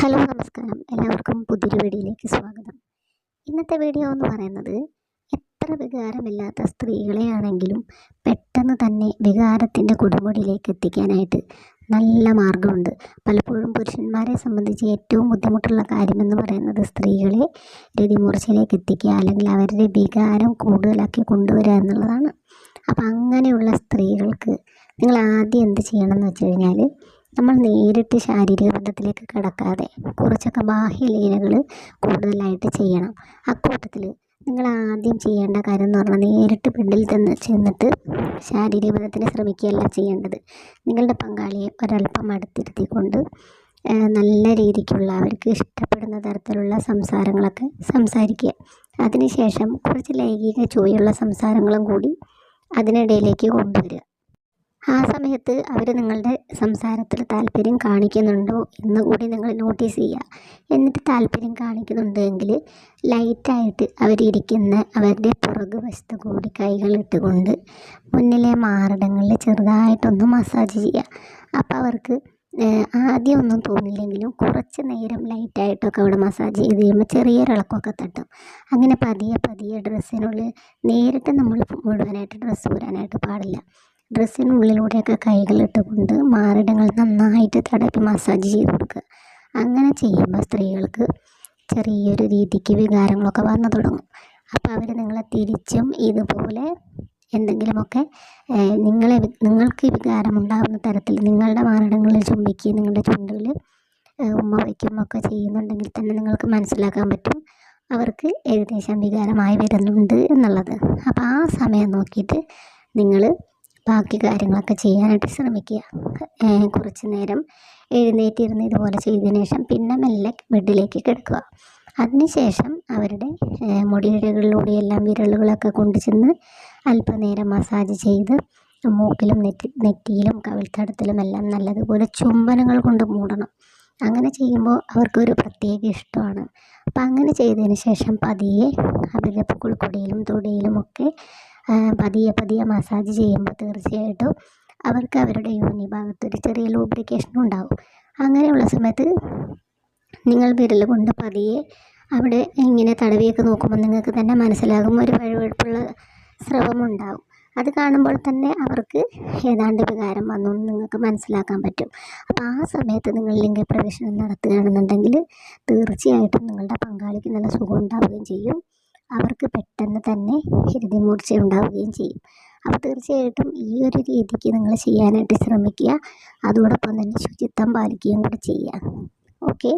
Hello നമസ്കാരം. എല്ലാവർക്കും പുതിയൊരു വീഡിയോയിലേക്ക് സ്വാഗതം. ഇന്നത്തെ വീഡിയോ എന്ന് പറയുന്നത് എത്ര വികാരമില്ലാത്ത സ്ത്രീകളെയാണെങ്കിലും പെട്ടെന്ന് തന്നെ വികാരത്തിന്റെ കൊടുമുടിയിലേക്ക് എത്തിക്കാനായിട്ട് നല്ല മാർഗമുണ്ട് പലപ്പോഴും പുരുഷന്മാരെ സംബന്ധിച്ച് ഏറ്റവും ബുദ്ധിമുട്ടുള്ള കാര്യമെന്ന് പറയുന്നത് സ്ത്രീകളെ രതിമൂർച്ചയിലേക്ക് എത്തിക്കുക അല്ലെങ്കിൽ അവരുടെ വികാരം കൂടുതലാക്കി കൊണ്ടുവരിക എന്നുള്ളതാണ്. അപ്പം അങ്ങനെയുള്ള സ്ത്രീകൾക്ക് നിങ്ങൾ ആദ്യം എന്ത് ചെയ്യണം എന്ന് വെച്ച് കഴിഞ്ഞാൽ നമ്മൾ നേരിട്ട് ശാരീരിക ബന്ധത്തിലേക്ക് കടക്കാതെ കുറച്ചൊക്കെ ബാഹ്യ ലീലകൾ കൂടുതലായിട്ട് ചെയ്യണം. അക്കൂട്ടത്തിൽ നിങ്ങൾ ആദ്യം ചെയ്യേണ്ട കാര്യം എന്ന് പറഞ്ഞാൽ നേരിട്ട് ബെഡിൽ തന്നെ ചെന്നിട്ട് ശാരീരിക ബന്ധത്തിന് ശ്രമിക്കുകയല്ല ചെയ്യേണ്ടത്. നിങ്ങളുടെ പങ്കാളിയെ ഒരല്പം അടുത്തിരുത്തിക്കൊണ്ട് നല്ല രീതിക്കുള്ള അവർക്ക് ഇഷ്ടപ്പെടുന്ന തരത്തിലുള്ള സംസാരങ്ങളൊക്കെ സംസാരിക്കുക. അതിനുശേഷം കുറച്ച് ലൈംഗിക ചുവയുള്ള സംസാരങ്ങളും കൂടി അതിനിടയിലേക്ക് കൊണ്ടുവരിക. ആ സമയത്ത് അവർ നിങ്ങളുടെ സംസാരത്തിൽ താല്പര്യം കാണിക്കുന്നുണ്ടോ എന്ന് കൂടി നിങ്ങൾ നോട്ടീസ് ചെയ്യുക. എന്നിട്ട് താല്പര്യം കാണിക്കുന്നുണ്ടെങ്കിൽ ലൈറ്റായിട്ട് അവരിയ്ക്കുന്ന അവരുടെ പുറകു വശത്ത് കൂടി കൈകൾ ഇട്ടുകൊണ്ട് മുന്നിലെ മാറിടങ്ങളിൽ ചെറുതായിട്ടൊന്ന് മസാജ് ചെയ്യുക. അപ്പോൾ അവർക്ക് ആദ്യം ഒന്നും തോന്നിയില്ലെങ്കിലും കുറച്ച് നേരം ലൈറ്റായിട്ടൊക്കെ അവിടെ മസാജ് ചെയ്ത് കഴിയുമ്പോൾ ചെറിയൊരിളക്കമൊക്കെ തട്ടും. അങ്ങനെ പതിയെ പതിയെ ഡ്രസ്സിനുള്ളിൽ നേരിട്ട് നമ്മൾ മുഴുവനായിട്ട് ഡ്രസ്സ് ഊരാനായിട്ട് പാടില്ല. ഡ്രസ്സിനുള്ളിലൂടെയൊക്കെ കൈകളിട്ട് കൊണ്ട് മാറിടങ്ങൾ നന്നായിട്ട് തടവി മസാജ് ചെയ്ത് കൊടുക്കുക. അങ്ങനെ ചെയ്യുമ്പോൾ സ്ത്രീകൾക്ക് ചെറിയൊരു രീതിക്ക് വികാരങ്ങളൊക്കെ വന്നു തുടങ്ങും. അപ്പോൾ അവർ നിങ്ങളെ തിരിച്ചും ഇതുപോലെ എന്തെങ്കിലുമൊക്കെ നിങ്ങളെ നിങ്ങൾക്ക് വികാരം ഉണ്ടാകുന്ന തരത്തിൽ നിങ്ങളുടെ മാറിടങ്ങളിൽ ചുംബിക്കുകയും നിങ്ങളുടെ ചുണ്ടുകൾ ഉമ്മ വയ്ക്കുമൊക്കെ ചെയ്യുന്നുണ്ടെങ്കിൽ തന്നെ നിങ്ങൾക്ക് മനസ്സിലാക്കാൻ പറ്റും അവർക്ക് ഏകദേശം വികാരമായി വരുന്നുണ്ട് എന്നുള്ളത്. അപ്പോൾ ആ സമയം നോക്കിയിട്ട് നിങ്ങൾ ബാക്കി കാര്യങ്ങളൊക്കെ ചെയ്യാനായിട്ട് ശ്രമിക്കുക. കുറച്ച് നേരം എഴുന്നേറ്റിരുന്ന് ഇതുപോലെ ചെയ്തതിന് ശേഷം പിന്നെ മെല്ലെ ബെഡിലേക്ക് കിടക്കുക. അതിനുശേഷം അവരുടെ മുടിയിഴകളിലൂടെയെല്ലാം വിരലുകളൊക്കെ കൊണ്ടു ചെന്ന് അല്പനേരം മസാജ് ചെയ്ത് മൂക്കിലും നെറ്റി നെറ്റിയിലും കവിൾത്തടത്തിലും എല്ലാം നല്ലതുപോലെ ചുംബനങ്ങൾ കൊണ്ട് മൂടണം. അങ്ങനെ ചെയ്യുമ്പോൾ അവർക്കൊരു പ്രത്യേക ഇഷ്ടമാണ്. അപ്പം അങ്ങനെ ചെയ്തതിന് ശേഷം പതിയെ അവരുടെ പുക്കിൾക്കൊടിയിലും തൊടിയിലും ഒക്കെ പതിയെ പതിയെ മസാജ് ചെയ്യുമ്പോൾ തീർച്ചയായിട്ടും അവർക്ക് അവരുടെ യോനി ഭാഗത്തൊരു ചെറിയ ലൂബ്രിക്കേഷൻ ഉണ്ടാകും അങ്ങനെയുള്ള സമയത്ത് നിങ്ങൾ വിരൽ കൊണ്ട് പതിയെ അവിടെ ഇങ്ങനെ തടവിയൊക്കെ നോക്കുമ്പോൾ നിങ്ങൾക്ക് തന്നെ മനസ്സിലാകും ഒരു വഴുവഴുപ്പുള്ള സ്രവമുണ്ടാകും അത് കാണുമ്പോൾ തന്നെ അവർക്ക് ഏതാണ്ട് വികാരം വന്നു നിങ്ങൾക്ക് മനസ്സിലാക്കാൻ പറ്റും. അപ്പോൾ ആ സമയത്ത് നിങ്ങൾ ലിംഗപ്രവേശനം നടത്തുകയാണെന്നുണ്ടെങ്കിൽ തീർച്ചയായിട്ടും നിങ്ങളുടെ പങ്കാളിക്ക് നല്ല സുഖം ഉണ്ടാവുകയും ചെയ്യും. അവർക്ക് പെട്ടെന്ന് തന്നെ ഹൃദയമൂർച്ച ഉണ്ടാവുകയും ചെയ്യും. അപ്പോൾ തീർച്ചയായിട്ടും ഈ ഒരു രീതിക്ക് നിങ്ങൾ ചെയ്യാനായിട്ട് ശ്രമിക്കുക. അതോടൊപ്പം തന്നെ ശുചിത്വം പാലിക്കുകയും കൂടി ചെയ്യുക. ഓക്കെ